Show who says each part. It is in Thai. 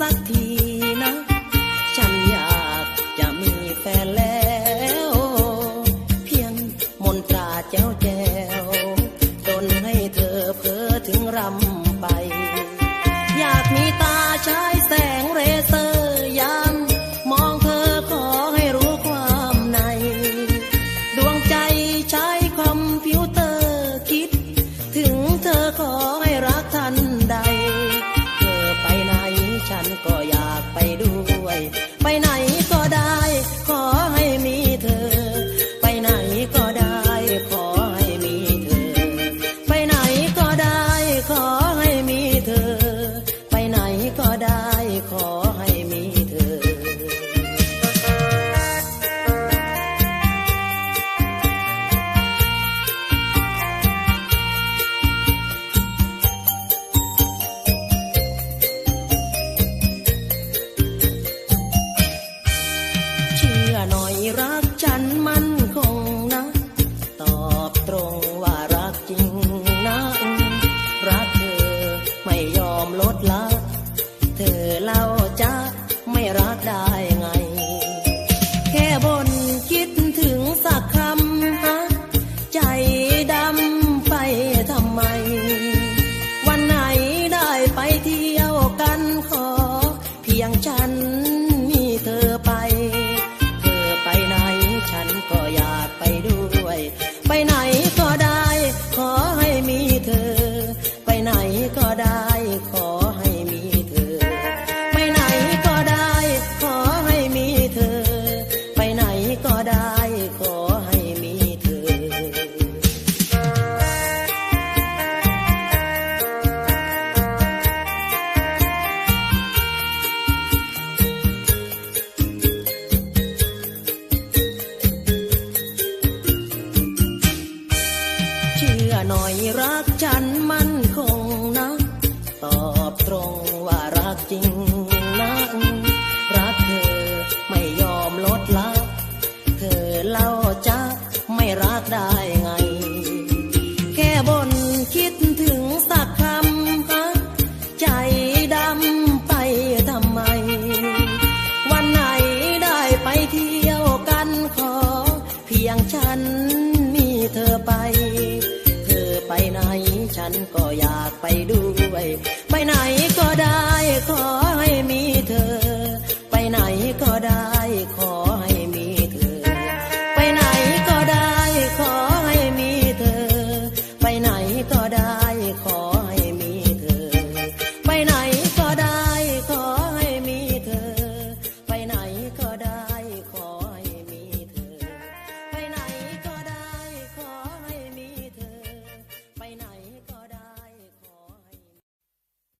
Speaker 1: สักทีนะ ฉันอยากจะมีแฟนแล้ว เพียงมนตราเจ้าแจวจนให้เธอเพ้อถึงรำไป อยากมีตาใช้ รักฉันมันคงนะ ตอบตรงว่ารักจริงนะ รักเธอไม่ยอมลดละ เธอเล่าจะไม่รักได้ไง แค่บนคิดถึงสักคำฮะใจดำไปทำไม วันไหนได้ไปเที่ยวกันขอ เพียงฉัน หน่อยรักฉันมั่นคงนะ ตอบตรงว่ารักจริงนะ รักเธอไม่ยอมลดละ เธอเล่าจะไม่รักได้ ก็อยากไปด้วย ไปไหนก็ได้ขอ